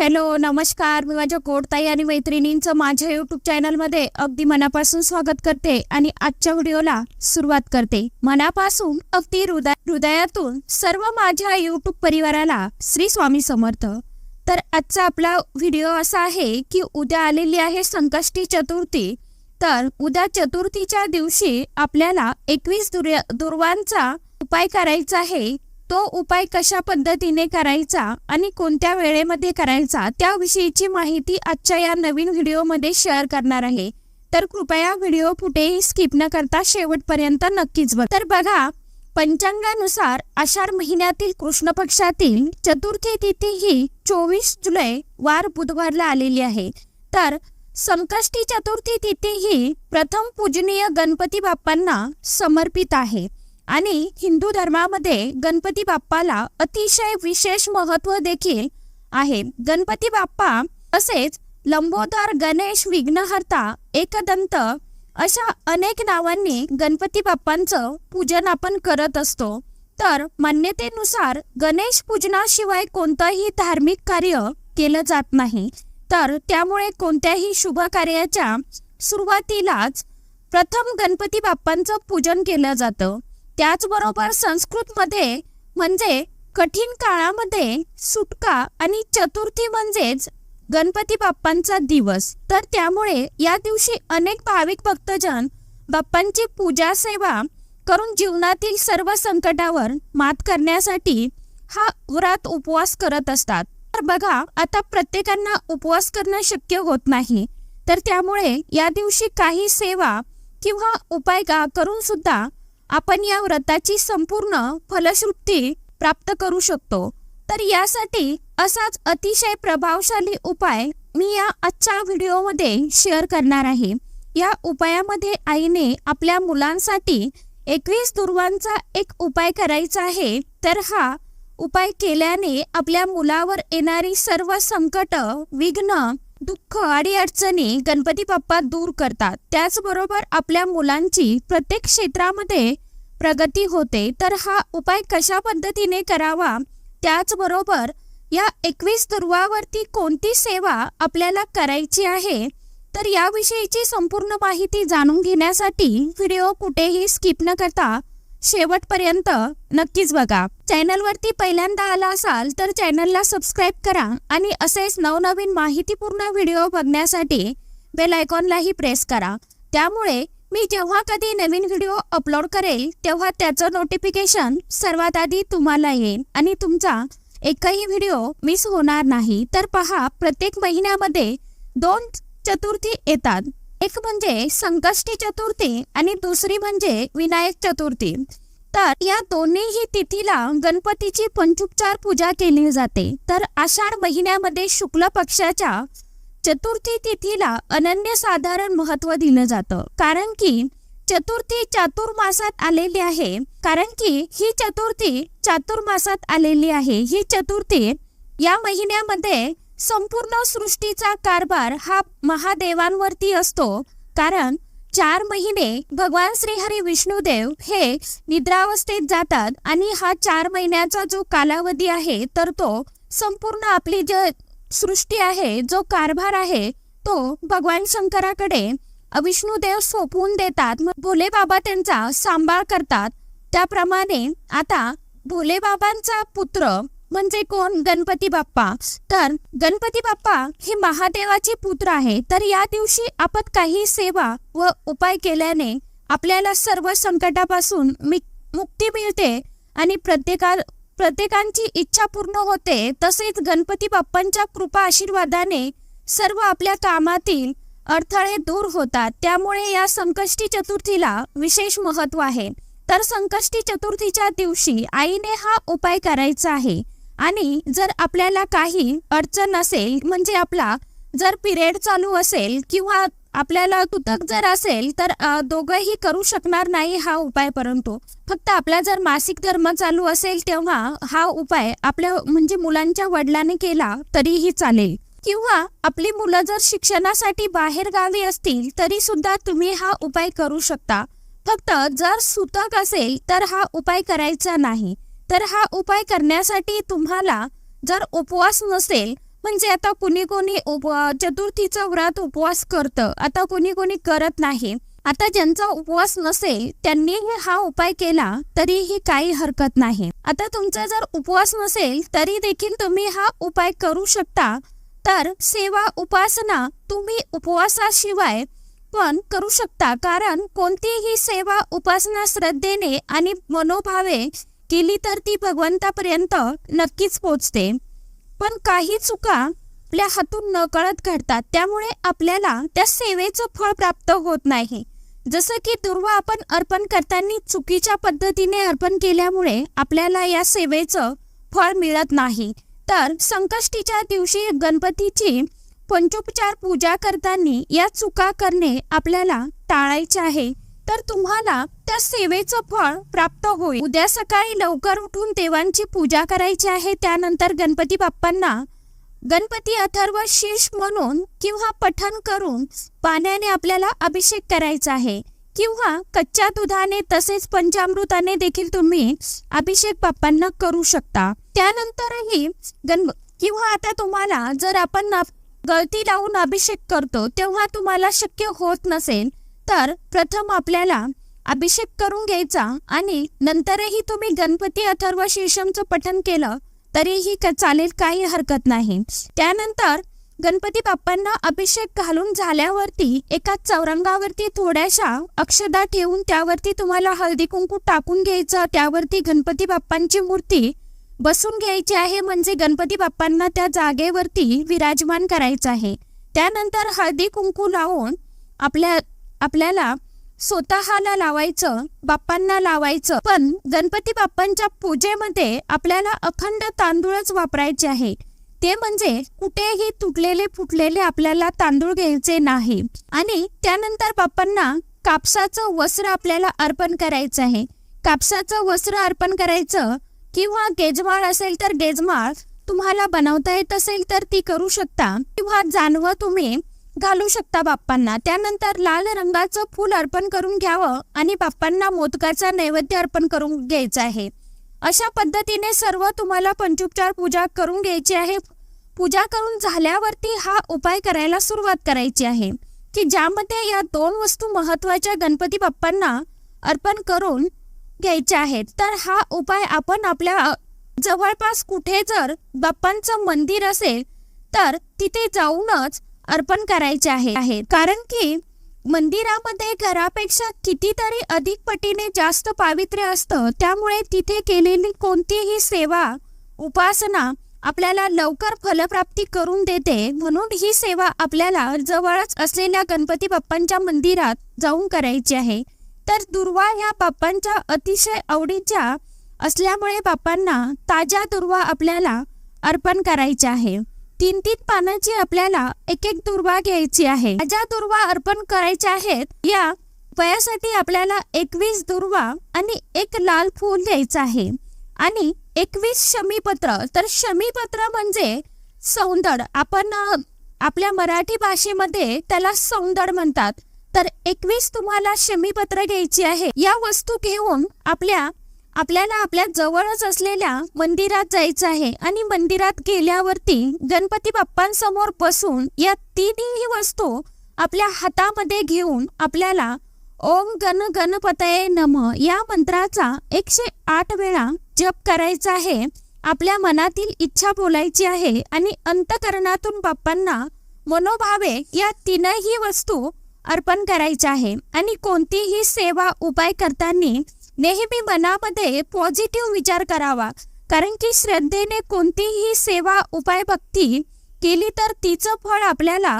Hello नमस्कार. मी माझ्या कोटताई आणि मैत्रिणींचं माझ्या यूट्यूब चॅनलमध्ये अगदी मनापासून स्वागत करते आणि आजच्या व्हिडिओला सुरुवात करते. मनापासून अगदी हृदय हृदयातून सर्व माझ्या यूट्यूब परिवाराला श्री स्वामी समर्थ. तर आजचा आपला व्हिडिओ असा आहे की उद्या आलेली आहे संकष्टी चतुर्थी. तर उद्या चतुर्थीच्या दिवशी आपल्याला एकवीस दुर्या दुर्वांचा उपाय करायचा आहे. तो उपाय कशा पद्धतीने करायचा आणि कोणत्या वेळेमध्ये करायचा त्याविषयीची माहिती आजच्या या नवीन व्हिडिओमध्ये शेअर करणार आहे. तर कृपया व्हिडिओ कुठेही स्किप न करता शेवटपर्यंत नक्कीच बघ. तर बघा पंचांगानुसार आषाढ महिन्यातील कृष्ण पक्षातील चतुर्थी तिथी ही चोवीस जुलै वार बुधवारला आलेली आहे. तर संकष्टी चतुर्थी तिथी ही प्रथम पूजनीय गणपती बाप्पांना समर्पित आहे. आणि हिंदू धर्मामध्ये गणपती बाप्पाला अतिशय विशेष महत्त्व देखील आहे. गणपती बाप्पा तसेच लंबोदर गणेश विघ्नहर्ता एकदंत अशा अनेक नावांनी गणपती बाप्पांचं पूजन आपण करत असतो. तर मान्यतेनुसार गणेश पूजनाशिवाय कोणतंही धार्मिक कार्य केलं जात नाही. तर त्यामुळे कोणत्याही शुभ कार्याच्या सुरुवातीलाच प्रथम गणपती बाप्पांचं पूजन केलं जातं. त्याचबरोबर संस्कृतमध्ये म्हणजे कठीण काळामध्ये सुटका आणि चतुर्थी म्हणजेच गणपती बाप्पांचा दिवस. तर त्यामुळे या दिवशी अनेक भाविक भक्तजन बाप्पांची पूजा सेवा करून जीवनातील सर्व संकटावर मात करण्यासाठी हा व्रत उपवास करत असतात. तर बघा आता प्रत्येकांना उपवास करणं शक्य होत नाही. तर त्यामुळे या दिवशी काही सेवा किंवा उपाय का करून सुद्धा आपण या व्रताची संपूर्ण फलश्रुप्ती प्राप्त करू शकतो. तर यासाठी असाच अतिशय प्रभावशाली उपाय मी या आजच्या व्हिडिओमध्ये शेअर करणार आहे. या उपायामध्ये आईने आपल्या मुलांसाठी एकवीस दुर्वांचा एक उपाय करायचा आहे. तर हा उपाय केल्याने आपल्या मुलावर येणारी सर्व संकट विघ्न दुःख आणि अडचणी गणपती बाप्पा दूर करतात. त्याचबरोबर आपल्या मुलांची प्रत्येक क्षेत्रामध्ये प्रगती होते. तर हा उपाय कशा पद्धतीने करावा? त्याचबरोबर या एकवीस दुर्वावरती कोणती सेवा आपल्याला करायची आहे? तर याविषयीची संपूर्ण माहिती जाणून घेण्यासाठी व्हिडिओ कुठेही स्किप न करता शेवटपर्यंत नक्कीच बघा. चॅनलवरती पहिल्यांदा आला असाल तर चॅनलला सबस्क्राईब करा आणि असेच नवनवीन माहितीपूर्ण व्हिडिओ बघण्यासाठी बेल आयकॉनलाही प्रेस करा. त्यामुळे मी जेव्हा कधी नवीन व्हिडिओ अपलोड करेल तेव्हा त्याचं नोटिफिकेशन सर्वात आधी तुम्हाला येईल आणि तुमचा एकही व्हिडिओ मिस होणार नाही. तर पहा प्रत्येक महिन्यामध्ये दोन चतुर्थी येतात. एक म्हणजे संकष्टी चतुर्थी आणि दुसरी म्हणजे विनायक चतुर्थी. तर या दोन्हीही तिथीला गणपतीची पंचोपचार पूजा केली जाते. तर आषाढ महिन्यामध्ये शुक्ल पक्षाच्या चतुर्थी तिथीला अनन्यसाधारण महत्त्व दिलं जातं. कारण की चतुर्थी चातुर्मासात आलेली आहे. कारण की ही चतुर्थी चातुर्मासात आलेली आहे. ही चतुर्थी या महिन्यामध्ये संपूर्ण सृष्टीचा कारभार हा महादेवांवरती असतो. कारण चार महिने भगवान श्रीहरी विष्णुदेव हे निद्रावस्थेत जातात आणि हा चार महिन्याचा जो कालावधी आहे तर तो संपूर्ण आपली जे सृष्टी आहे जो कारभार आहे तो भगवान शंकराकडे विष्णुदेव सोपवून देतात. मग भोले बाबा त्यांचा सांभाळ करतात. त्याप्रमाणे आता भोले बाबांचा पुत्र म्हणजे कोण? गणपती बाप्पा. तर गणपती बाप्पा हे महादेवाचे पुत्र आहे. तर या दिवशी आपण काही सेवा व उपाय केल्याने आपल्याला सर्व संकटापासून मुक्ती मिळते आणि प्रत्येका प्रत्येकांची इच्छा पूर्ण होते. तसेच गणपती बाप्पांच्या कृपा आशीर्वादाने सर्व आपल्या कामातील अडथळे दूर होतात. त्यामुळे या संकष्टी चतुर्थीला विशेष महत्त्व आहे. तर संकष्टी चतुर्थीच्या दिवशी आईने हा उपाय करायचा आहे. आणि जर आपल्याला काही अडचण असेल म्हणजे आपला जर पिरियड चालू असेल किंवा आपल्याला तुतक जर असेल तर दोघंही करू शकणार नाही हा उपाय परंतु. फक्त आपला जर मासिक धर्म चालू असेल तेव्हा हा उपाय आपल्या म्हणजे मुलांच्या वडिलांनी केला तरीही चालेल. किंवा आपली मुलं जर शिक्षणासाठी बाहेर गावी असतील तरी सुद्धा तुम्ही हा उपाय करू शकता. फक्त जर सुतक असेल तर हा उपाय करायचा नाही. तर हा उपाय करण्यासाठी तुम्हाला जर उपवास नसेल म्हणजे आता कुणी कोणी उप चतुर्थीचं व्रत उपवास करतं. आता कुणी कोणी करत नाही. आता ज्यांचा उपवास नसेल त्यांनीही हा उपाय केला तरीही काही हरकत नाही. आता तुमचा जर उपवास नसेल तरी देखील तुम्ही हा उपाय करू शकता. तर सेवा उपासना तुम्ही उपवासाशिवाय पण करू शकता. कारण कोणतीही सेवा उपासना श्रद्धेने आणि मनोभावे केली तर ती भगवंतापर्यंत नक्कीच पोचते. पण काही चुका आपल्या हातून नकळत घडतात. त्यामुळे आपल्याला त्या सेवेचं फळ प्राप्त होत नाही. जसं की दुर्वा आपण अर्पण करताना चुकीच्या पद्धतीने अर्पण केल्यामुळे आपल्याला या सेवेचं फळ मिळत नाही. तर संकष्टीच्या दिवशी गणपतीची पंचोपचार पूजा करताना या चुका करणे आपल्याला टाळायचे आहे. तर तुम्हाला त्या सेवेचं फळ प्राप्त होईल. उद्या सकाळी लवकर उठून देवांची पूजा करायची आहे. त्यानंतर गणपती बाप्पांना गणपती अथर्व शीश म्हणून किंवा पठण करून पाण्याने आपल्याला अभिषेक करायचा आहे. किंवा कच्च्या दुधाने तसेच पंचामृताने देखील तुम्ही अभिषेक बाप्पांना करू शकता. त्यानंतरही गण किंवा आता तुम्हाला जर आपण गळती लावून अभिषेक करतो तेव्हा तुम्हाला शक्य होत नसेल. तर प्रथम आपल्याला अभिषेक करून घ्यायचा आणि नंतरही तुम्ही गणपती अथर्व शीर्षमचं पठन केलं तरीही का चालेल काही हरकत नाही. त्यानंतर गणपती बाप्पांना अभिषेक घालून झाल्यावरती एका चौरंगावरती थोड्याशा अक्षदा ठेवून त्यावरती तुम्हाला हळदी कुंकू टाकून घ्यायचं त्यावरती गणपती बाप्पांची मूर्ती बसून घ्यायची आहे म्हणजे गणपती बाप्पांना त्या जागेवरती विराजमान करायचं आहे. त्यानंतर हळदी कुंकू लावून आपल्या आपल्याला स्वतःला लावायचं बाप्पांना लावायचं. पण गणपती बाप्पांच्या पूजेमध्ये आपल्याला अखंड तांदूळच वापरायचे आहे. ते म्हणजे कुठेही तुटलेले फुटलेले आपल्याला तांदूळ घ्यायचे नाही. आणि त्यानंतर बाप्पांना कापसाचं वस्त्र आपल्याला अर्पण करायचं आहे. कापसाचं वस्त्र अर्पण करायचं किंवा गेजमाळ असेल तर गेजमाळ तुम्हाला बनवता येत असेल तर ती करू शकता. किंवा जानवं तुम्ही घालू शकता बाप्पांना. त्यानंतर लाल रंगाचं फूल अर्पण करून घ्यावं आणि बाप्पांना मोदकाचा नैवेद्य अर्पण करून घ्यायचा आहे. अशा पद्धतीने सर्व तुम्हाला पंचोपचार पूजा करून घ्यायची आहे. पूजा करून झाल्यावरती हा उपाय करायला सुरुवात करायची आहे. की ज्यामध्ये या दोन वस्तू महत्त्वाच्या गणपती बाप्पांना अर्पण करून घ्यायच्या आहेत. तर हा उपाय आपण आपल्या जवळपास कुठे जर बाप्पांचं मंदिर असेल तर तिथे जाऊनच अर्पण करायचे आहे. कारण की मंदिरामध्ये घरापेक्षा कितीतरी अधिक पटीने जास्त पावित्र्य असतं. त्यामुळे तिथे केलेली कोणतीही सेवा उपासना आपल्याला लवकर फलप्राप्ती करून देते. म्हणून ही सेवा आपल्याला जवळच असलेल्या गणपती बाप्पांच्या मंदिरात जाऊन करायची आहे. तर दुर्वा ह्या बाप्पांच्या अतिशय आवडीच्या असल्यामुळे बाप्पांना ताज्या दुर्वा आपल्याला अर्पण करायचे आहे. तीन तीन पानाची आपल्याला एक एक दुर्वा घ्यायची आहे. ज्या दुर्वा अर्पण करायच्या आहेत या वयासाठी आपल्याला एकवीस दुर्वा आणि एक लाल फूल घ्यायचं आहे. आणि एकवीस शमीपत्र. तर शमीपत्र म्हणजे सौंदड. आपण आपल्या मराठी भाषेमध्ये त्याला सौंदड म्हणतात. तर एकवीस तुम्हाला शमीपत्र घ्यायची आहे. या वस्तू घेऊन आपल्या आपल्याला आपल्या जवळच असलेल्या मंदिरात जायचं आहे आणि मंदिरात गेल्यावरती गणपती बाप्पांसमोर बसून या तिन्ही वस्तू आपल्या हातामध्ये घेऊन आपल्याला ओम गण गणपतये नम या मंत्राचा एकशे आठ वेळा जप करायचा आहे. आपल्या मनातील इच्छा बोलायची आहे आणि अंतकरणातून बाप्पांना मनोभावे या तीनही वस्तू अर्पण करायच्या आहे. आणि कोणतीही सेवा उपाय करताना नेहमी मनामध्ये पॉझिटिव्ह विचार करावा. कारण की श्रद्धेने कोणतीही सेवा उपाय भक्ती केली तर तिचं फळ आपल्याला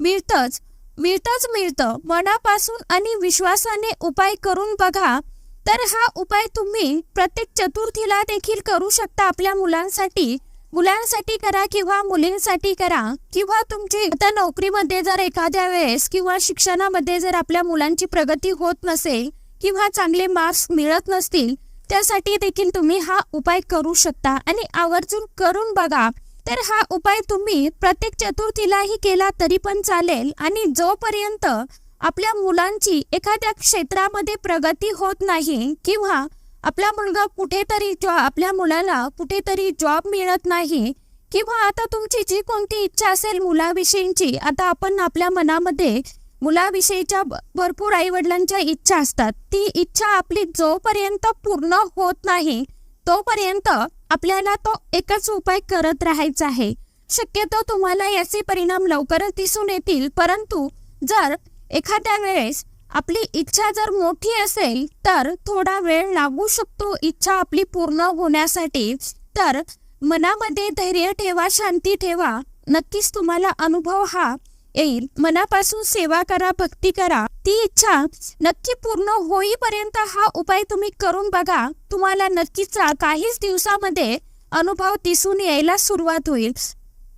मिळतंच. मिळतंच मिळतं. मनापासून आणि विश्वासाने उपाय करून बघा तर हा उपाय तुम्ही प्रत्येक चतुर्थीला देखील करू शकता आपल्या मुलांसाठी. मुलांसाठी करा किंवा मुलींसाठी करा. किंवा तुमची आता नोकरीमध्ये जर एखाद्या वेळेस किंवा शिक्षणामध्ये जर आपल्या मुलांची प्रगती होत नसेल किंवा चांगले मार्क्स मिळत नसतील त्यासाठी देखील तुम्ही हा उपाय करू शकता. आणि आवर्जून करून बघा तर हा उपाय तुम्ही प्रत्येक चतुर्थीलाही केला तरी पण चालेल. आणि जोपर्यंत आपल्या मुलांची एखाद्या क्षेत्रामध्ये प्रगती होत नाही किंवा आपला मुलगा कुठेतरी जॉ आपल्या मुलाला कुठेतरी जॉब मिळत नाही किंवा आता तुमची जी कोणती इच्छा असेल मुलाविषयीची आता आपण आपल्या मनामध्ये मुलाविषयीच्या भरपूर आई वडिलांच्या इच्छा असतात. ती इच्छा आपली जोपर्यंत पूर्ण होत नाही तोपर्यंत आपल्याला तो एकच उपाय करत राहायचा आहे. शक्यतो तुम्हाला याचे परिणाम लवकरच दिसून येतील परंतु जर एखाद्या वेळेस आपली इच्छा जर मोठी असेल तर थोडा वेळ लागू शकतो इच्छा आपली पूर्ण होण्यासाठी. तर मनामध्ये धैर्य ठेवा शांती ठेवा. नक्कीच तुम्हाला अनुभव हा येईल. मनापासून सेवा करा भक्ती करा. ती इच्छा नक्की पूर्ण होईपर्यंत हा उपाय तुम्ही करून बघा. तुम्हाला नक्कीच काहीच दिवसामध्ये अनुभव दिसून यायला सुरुवात होईल.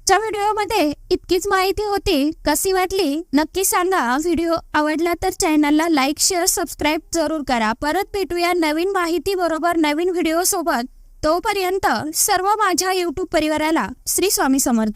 च्या व्हिडिओमध्ये इतकीच माहिती होती. कशी वाटली? नक्की सांगा. व्हिडिओ आवडला तर चॅनलला लाईक शेअर सबस्क्राईब जरूर करा. परत भेटूया नवीन माहिती बरोबर नवीन व्हिडिओ सोबत तोपर्यंत सर्व माझ्या यूट्यूब परिवाराला श्री स्वामी समर्थ.